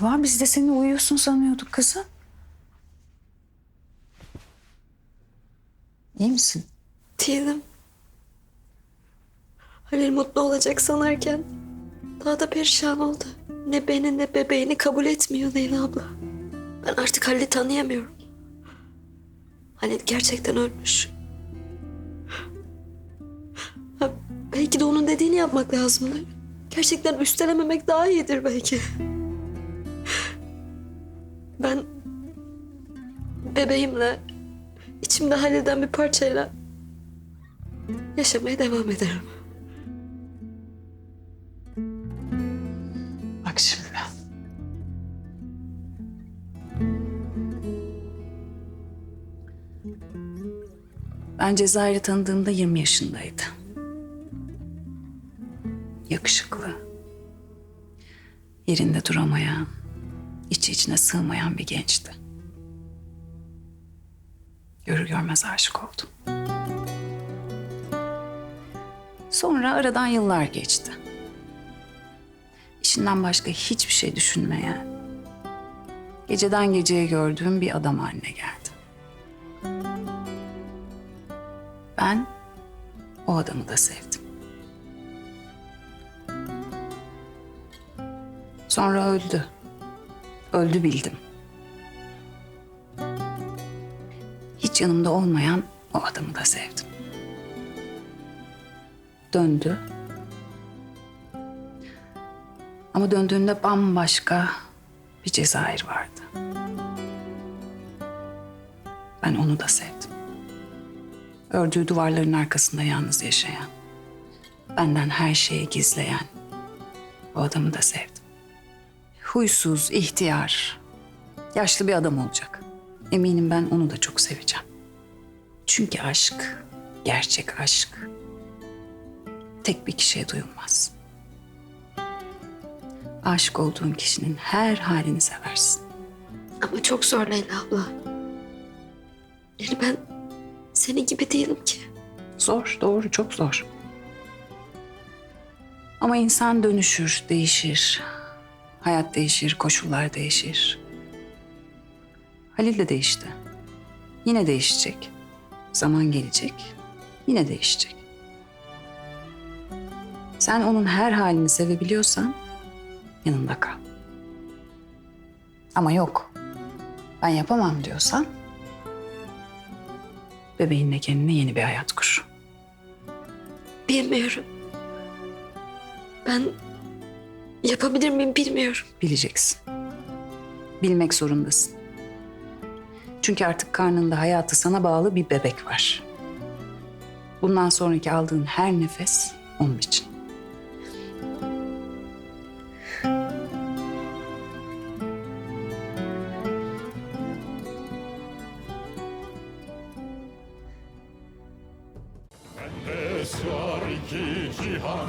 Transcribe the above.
var? Biz de seni uyuyorsun sanıyorduk kızım. İyi misin? Değilim. Halil mutlu olacak sanarken daha da perişan oldu. Ne beni ne bebeğini kabul etmiyor Leyla abla. Ben artık Halil'i tanıyamıyorum. Halil gerçekten ölmüş. Belki de onun dediğini yapmak lazımdı. Gerçekten üstelememek daha iyidir belki. Ben bebeğimle içimde Halil'den bir parçayla yaşamaya devam ederim. Bak şimdi. Ben Cezayir'i tanıdığımda 20 yaşındaydı. Yakışıklı. Yerinde duramayan, içi içine sığmayan bir gençti. Görür görmez aşık oldum. Sonra aradan yıllar geçti. İşinden başka hiçbir şey düşünmeyen, geceden geceye gördüğüm bir adam haline geldi. Ben o adamı da sevdim. Sonra öldü. Öldü bildim. Hiç yanımda olmayan o adamı da sevdim. Döndü. Ama döndüğünde bambaşka bir Cezayir vardı. Ben onu da sevdim. Ördüğü duvarların arkasında yalnız yaşayan, benden her şeyi gizleyen o adamı da sevdim. Huysuz, ihtiyar, yaşlı bir adam olacak. Eminim ben onu da çok seveceğim. Çünkü aşk, gerçek aşk tek bir kişiye duyulmaz. Aşık olduğun kişinin her halini seversin. Ama çok zor Leyla abla. Yani ben senin gibi değilim ki. Zor, doğru, çok zor. Ama insan dönüşür, değişir. Hayat değişir, koşullar değişir. Halil de değişti. Yine değişecek. Zaman gelecek, yine değişecek. Sen onun her halini sevebiliyorsan yanında kal. Ama yok, ben yapamam diyorsan bebeğinle kendine yeni bir hayat kur. Bilmiyorum. Ben yapabilir miyim bilmiyorum. Bileceksin. Bilmek zorundasın. Çünkü artık karnında hayatı sana bağlı bir bebek var. Bundan sonraki aldığın her nefes onun için. Bende sığar iki cihan